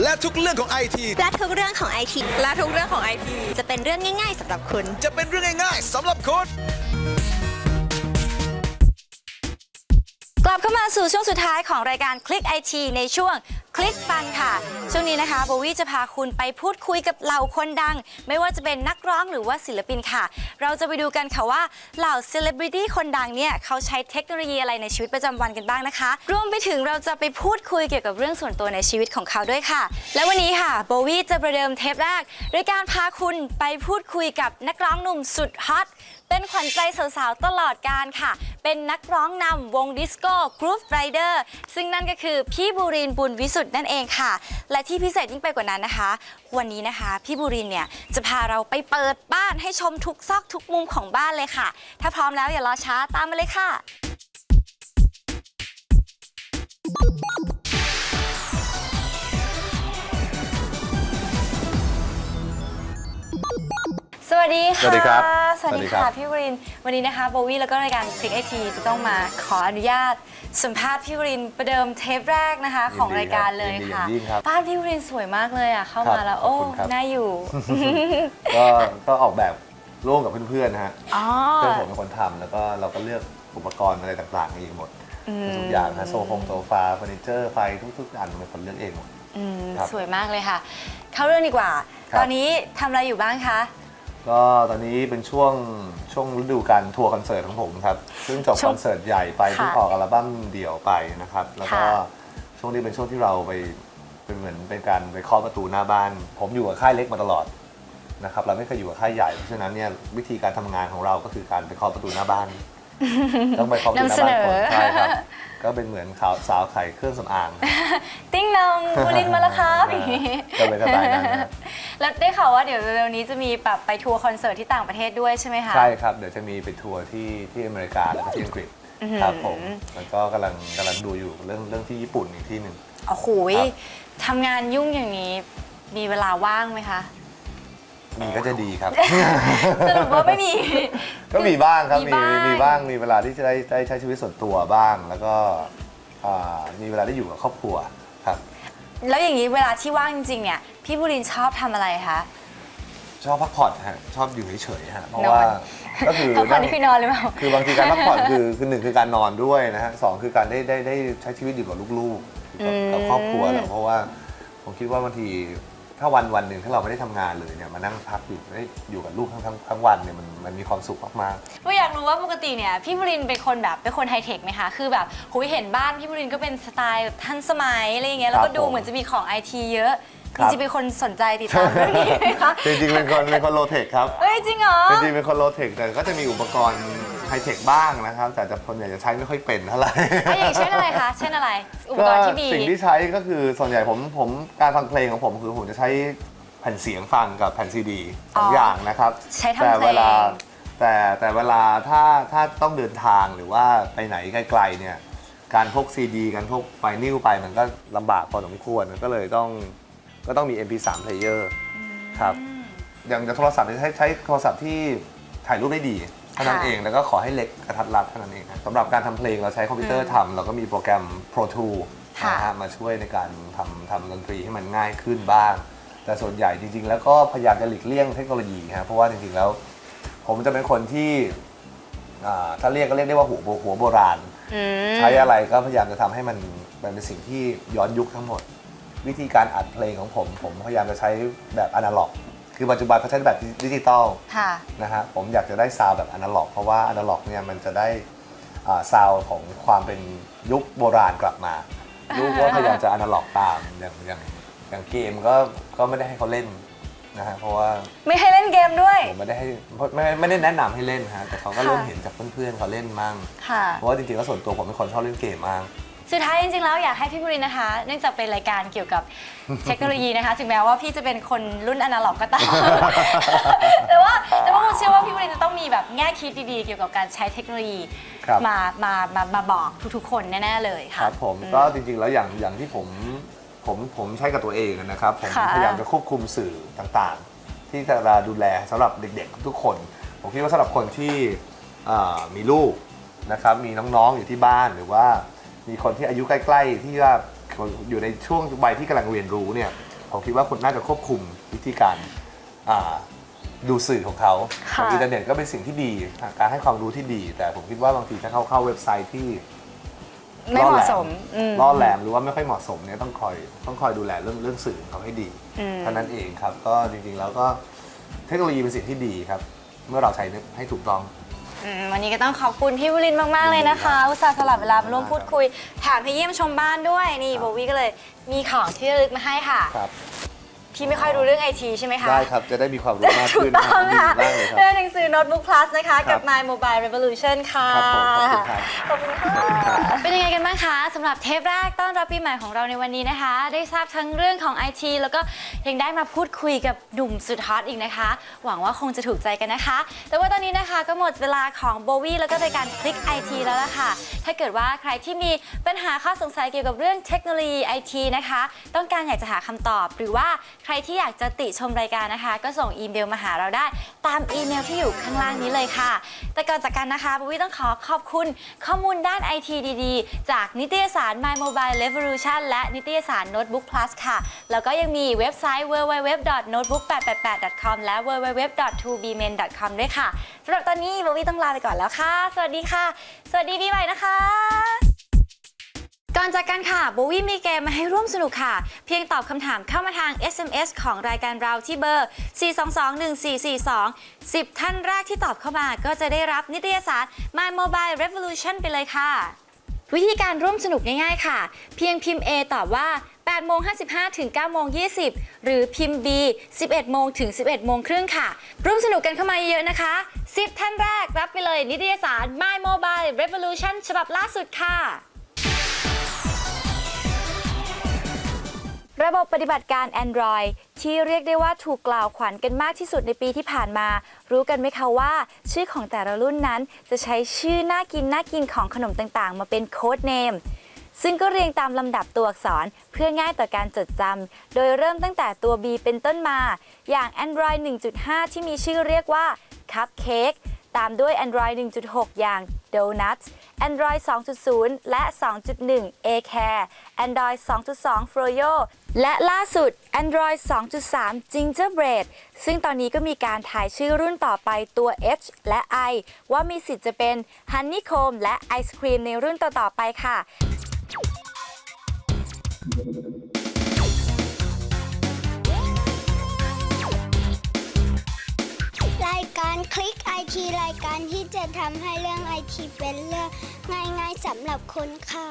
และทุกเรื่องของไอทีและทุกเรื่องของไอทีและทุกเรื่องของไอทีจะเป็นเรื่องง่าย ๆสำหรับคุณ จะเป็นเรื่องง่ายๆสำหรับคุณกลับเข้ามาสู่ช่วงสุดท้ายของรายการคลิกไอทีในช่วงค ลิกฟันค่ะ ช่วงนี้นะคะโบวี่จะพาคุณไปพูดคุยกับเหล่าคนดัง ไม่ว่าจะเป็นนักร้องหรือว่าศิลปินค่ะ เราจะไปดูกันค่ะว่าเหล่าเซเลบริตี้คนดังเนี่ยเขาใช้เทคโนโลยีอะไรในชีวิตประจำวันกันบ้างนะคะรวมไปถึงเราจะไปพูดคุยเกี่ยวกับเรื่องส่วนตัวในชีวิตของเขาด้วยค่ะ และวันนี้ค่ะโบวี่จะประเดิมเทปแรกด้วยการพาคุณไปพูดคุยกับนักร้องหนุ่มสุดฮอต เป็นขวัญใจสาวๆ ตลอดการค่ะ เป็นนักร้องนำวงดิสโก้กรุ๊ปไรเดอร์ซึ่งนั่นก็คือพี่บูรินบุญวิสุทธ์นั่นเองค่ะ และที่พิเศษยิ่งไปกว่านั้นนะคะ วันนี้นะคะ พี่บูรินเนี่ยจะพาเราไปเปิดบ้านให้ชมทุกซอกทุกมุมของบ้านเลยค่ะ ถ้าพร้อมแล้วอย่ารอช้าตามมาเลยค่ะสวัสดีค่ะ สวัสดีครับ สวัสดีสวัสดีครัค่ะบพี่วรินทร์วันนี้นะคะโบวี่แล้วก็รายการคลิกไอทีจะต้องมาขออนุญาตสัมภาษณ์พี่วรินทร์ประเดิมเทปแรกนะคะ ของรายการเลยยินดีอค่ะย่างยิ่งครับบ้านพี่วรินทร์สวยมากเลยอะเข้าครับมาแล้วขอบโอ้คุณครับน่าอยู่ ก็ก็ออกแบบร่วมกับเพื่อนๆนะฮะอ๋อเพื่อนผมเป็นคนทำแล้วก็เราก็เลือกอุปกรณ์อะไรต่างๆเองหมดทุกอย่างนะโซฟงโซฟาเฟอร์นิเจอร์ไฟทุกๆอันเป็นคนเลือกเองหมดอืมครับสวยมากเลยค่ะ เข้าเรื่องดีกว่าครับตอนนี้ทำอะไรอยู่บ้างคะ ก็ตอนนี้เป็นช่วงช่วงฤดูการทัวร์คอนเสิร์ตของผมครับ ซึ่งจบช่วคงอนเสิร์ตใหญ่ไปค่ะเพิ่งออกอัลบั้มเดี่ยวไปนะครับ แล้วก็ค่ะช่วงนี้เป็นช่วงที่เราไปเป็นเหมือนเป็นการไปเคาะประตูหน้าบ้าน ผมอยู่กับค่ายเล็กมาตลอดนะครับเราไม่เคยอยู่กับค่ายใหญ่เพราะฉะนั้นเนี่ยวิธีการทำงานของเราก็คือการไปเคาะประตูหน้าบ้านต้องไปเคาะประตูหน้าบ้านคนนำเสนอใช่ครับก็เป็นเหมือนขาวสาวไข่เครื่องสำอาง ติ้งนองบูรินทร์มาแล้วครับอย่างนี้ก็เป็นสไตล์นั้นนะครับ แล้วได้ข่าวว่าเดี๋ยวเร็วๆนี้จะมีแบบไปทัวร์คอนเสิร์ตที่ต่างประเทศด้วยใช่ไหมคะ ใช่ครับ เดี๋ยวจะมีไปทัวร์ที่ที่อเมริกาแล้วก็ที่อังกฤษครับผมแล้วก็กำลังกำลังดูอยู่เรื่องเรื่องที่ญี่ปุ่นอีกที่หนึ่ง โอ้โหครับ ทำงานยุ่งอย่างนี้มีเวลาว่างไหมคะ มีก็จะดีครับ สรุปว่าไม่มี ก็มีบ้างครับมีมีบ้าง มีบ้างมีเวลาที่จะได้ได้ใช้ชีวิตส่วนตัวบ้าง แล้วก็อ่ามีเวลาได้อยู่กับครอบครัวครับ แล้วอย่างนี้เวลาที่ว่างจริงๆเนี่ยพี่บุรินทร์ชอบทำอะไรคะ ชอบพักผ่อนฮะชอบอยู่เฉยๆฮะเพราะนอนว่าก็คือพักผ่อนนี่คือนอนหรือเปล่า คือบางทีการพักผ่อนคือคือหนึ่งคือการนอนด้วยนะฮะสองคือการได้ได้ได้ใช้ชีวิตอยู่กับลูกๆอยู่กับกับครอบครัวเราเพราะว่าผมคิดว่าบางที ถ้าวันวันหนึ่งถ้าเราไม่ได้ทำงานเลยเนี่ยมานั่งพักอยู่ได้อยู่กับลูกทั้งทั้งทั้งวันเนี่ยมันมันมีความสุขมากๆก็อยากรู้ว่าปกติเนี่ยพี่บุรินทร์เป็นคนแบบเป็นคนไฮเทคไหมคะคือแบบหุยเห็นบ้านพี่บุรินทร์ก็เป็นสไตล์แบบทันสมัยอะไรอย่างเงี้ยแล้วก็ครับดูผมเหมือนจะมีของไอทีเยอะคจรับริงๆเป็นคนสนใจติดตามเรื่องนี้ไหมคะจริงๆเป็นคนเป็นคนโลเทคครับเฮ้ยจริงเหรอ จริงๆเป็นคนโลเทคแต่ก็จะมีอุปกรณ์ไฮเทคบ้างนะครับ แต่จะคนใหญ่จะใช้ไม่ค่อยเป็นเท่าไหร่อะอย่างเช่นอะไรคะ เช่นอะไร อุปกรณ์ที่มี สิ่งที่ใช้ก็คือส่วนใหญ่ผมผมการฟังเพลงของผมคือผมจะใช้แผ่นเสียงฟังกับแผ่นซีดีสองอ๋อออย่างนะครับ ใช้ทำแต่เพลง เวลาแต่แต่เวลาถ้าถ้าต้องเดินทางหรือว่าไปไหนไกลๆเนี่ยการพกซีดีการพกไฟนิลไปมันก็ลำบากพอสมควรก็เลยต้องก็ต้องมี MP3 player ครับ อย่างจะโทรศัพท์เนี่ยใช้ใช้โทรศัพท์ที่ถ่ายรูปได้ดี เท่านั้นค่ะเองแล้วก็ขอให้เล็กกระทัดรัดเท่านั้นเองนะสำหรับการทำเพลงเราใช้คอมพิวเตอร์ทำเราก็มีโปรแกรม Pro Tools ค่ะนะฮะมาช่วยในการทำทำดนตรีให้มันง่ายขึ้นบ้าง แต่ส่วนใหญ่จริง ๆ แล้วก็พยายามจะหลีกเลี่ยงเทคโนโลยีครับเพราะว่าจริงๆแล้ว ผมจะเป็นคนที่อ่าถ้าเรียกก็เรียกได้ว่าหัวโบหัวโบราณ อืม ใช้อะไรก็พยายามจะทำให้มันมันเป็นสิ่งที่ย้อนยุคทั้งหมด วิธีการอัดเพลงของผม ผมพยายามจะใช้แบบอนาล็อก คือปัจจุบันเขาใช้แบบดิจิตอลค่ะ นะฮะผมอยากจะได้ซาวด์แบบอนาล็อก เพราะว่าอนาล็อกเนี่ยมันจะได้อ่าซาวด์ของความเป็นยุคโบราณกลับมายุคก็พยายามจะอนาล็อกตามอย่างอย่างอย่างเกมก็ก็ไม่ได้ให้เขาเล่นนะฮะเพราะว่า ไม่ให้เล่นเกมด้วย ผมไม่ได้ให้ไม่ไม่ได้แนะนำให้เล่นฮะแต่เขาก็ค่ะเริ่มเห็นจากเพื่อนๆเขาเล่นมั่งค่ะ เพราะว่าจริงๆแล้วส่วนตัวผมเป็นคนชอบเล่นเกมมาก สุดท้ายจริงๆแล้วอยากให้พี่บุรินทร์นะคะ เนื่องจากเป็นรายการเกี่ยวกับเทคโนโลยีนะคะ ถึงแม้ว่าพี่จะเป็นคนรุ่นอนาล็อกก็ตาม แต่ว่าแต่ว่าผมเชื่อว่าพี่บุรินทร์จะต้องมีแบบแง่คิดดีๆ เกี่ยวกับการใช้เทคโนโลยีครับ มามามามาบอกทุกๆ คนแน่ๆเลยคค่ะรับผมอื ก็จริงๆแล้วอย่างอย่างที่ผมผมผมใช้กับตัวเองนะครับ ผมค่ะ พยายามจะควบคุมสื่อต่างๆ ที่จะมาดูแลสำหรับเด็กๆ ทุกคน ผมคิดว่าสำหรับคนที่อ่ามีลูกนะครับมีน้องๆอยู่ที่บ้านหรือว่า มีคนที่อายุใกล้ ๆ ที่ว่าอยู่ในช่วงวัยที่กำลังเรียนรู้เนี่ยผมคิดว่าคนน่าจะควบคุมวิธีการอ่าดูสื่อของเขาค่ะอินเทอร์เน็ตก็เป็นสิ่งที่ดี การให้ความรู้ที่ดี แต่ผมคิดว่าบางทีถ้าเขาเข้าเว็บไซต์ที่ไม่เหมาะสมอืมล่อแหลมหรือว่าไม่ค่อยเหมาะสมเนี่ยต้องคอยต้องคอยดูแลเรื่องเรื่องสื่อของเขาให้ดีอืมเท่านั้นเองครับ ก็จริงๆแล้วก็เทคโนโลยีเป็นสิ่งที่ดีครับ เมื่อเราใช้ให้ถูกต้อง อืมวันนี้ก็ต้องขอบคุณพี่วรินทร์มาก ๆ เลยนะคะ อุตส่าห์สลับเวลามาร่วมพูดคุยแถมให้เยี่ยมชมบ้านด้วย นี่ครับโบวี่ก็เลยมีของที่ระลึกมาให้ค่ะ ครับ พี่ไม่ค่อยรู้เรื่องไอทีใช่ไหมคะ ได้ครับ จะได้มีความรู้มากถูกขึ้นต้องดีค่ะมากเลยครับเป็นหนังสือ Notebook Plus นะคะครักับบ My Mobile Revolution ค่ะ ครับผมขอบคุณครับ ขอบคุณค่ะ เป็นยังไงกันบ้างคะสำหรับเทปแรกต้อนรับปีใหม่ของเราในวันนี้นะคะ ได้ทราบทั้งเรื่องของ IT แล้วก็ยังได้มาพูดคุยกับหนุ่มสุดฮอตอีกนะคะ หวังว่าคงจะถูกใจกันนะคะ แต่ว่าตอนนี้นะคะก็หมดเวลาของโบวี่แล้วก็รายการคลิก IT แล้วล่ะค่ะ ถ้าเกิดว่าใครที่มีปัญหาข้อสงสัยเกี่ยวกับเรื่องเทคโนโลยี IT นะคะ ต้องการอยากจะหาคำตอบหรือว่าใครที่อยากจะติชมรายการนะคะ ก็ส่งอีเมลมาหาเราได้ ตามอีเมลที่อยู่ข้างล่างนี้เลยค่ะ แต่ก่อนจากกันนะคะบวี่ต้องขอขอบคุณข้อมูลด้าน IT ดีๆ จากนิตยสาร My Mobile Revolution และนิตยสาร Notebook Plus ค่ะ แล้วก็ยังมีเว็บไซต์ www.notebook888.com และ www.2bmen.com ด้วยค่ะสำหรับตอนนี้บวี่ต้องลาไปก่อนแล้วค่ะ สวัสดีค่ะ สวัสดีปีใหม่นะคะ ก่อนจากกันค่ะโบวี่มีเกมมาให้ร่วมสนุกค่ะ เพียงตอบคำถามเข้ามาทาง SMS ของรายการเราที่เบอร์ 4221442 10 ท่านแรกที่ตอบเข้ามาก็จะได้รับนิตยสาร My Mobile Revolution ไปเลยค่ะ วิธีการร่วมสนุกง่ายๆค่ะ เพียงพิมพ์ A ตอบว่า8โมง55 ถึง9โมง20 หรือพิมพ์ B 11 โมงถึง 11 โมงครึ่งค่ะ ร่วมสนุกกันเข้ามาเยอะๆนะคะ 10 ท่านแรกรับไปเลยนิตยสาร My Mobile Revolution ฉบับล่าสุดค่ะ ระบบปฏิบัติการ Android ที่เรียกได้ว่าถูกกล่าวขวัญกันมากที่สุดในปีที่ผ่านมา รู้กันไหมคะว่า ชื่อของแต่ละรุ่นนั้นจะใช้ชื่อน่ากินน่ากินของขนมต่างๆ มาเป็นโค้ดเนมซึ่งก็เรียงตามลำดับตัวอักษรเพื่อง่ายต่อการจดจำ โดยเริ่มตั้งแต่ตัว B เป็นต้นมา อย่าง Android 1.5 ที่มีชื่อเรียกว่า Cupcake ตามด้วย Android 1.6 อย่าง Donuts Android 2.0 และ 2.1 A-Care Android 2.2 Froyo และล่าสุด Android 2.3 Gingerbread ซึ่งตอนนี้ก็มีการถ่ายชื่อรุ่นต่อไปตัว H และ I ว่ามีสิทธิ์จะเป็น Honeycomb และไอศครีมในรุ่นต่อ ๆ ไปค่ะ รายการคลิกไอทีรายการที่จะทำให้เรื่องไอทีเป็นเรื่องง่ายๆสำหรับคนค่ะ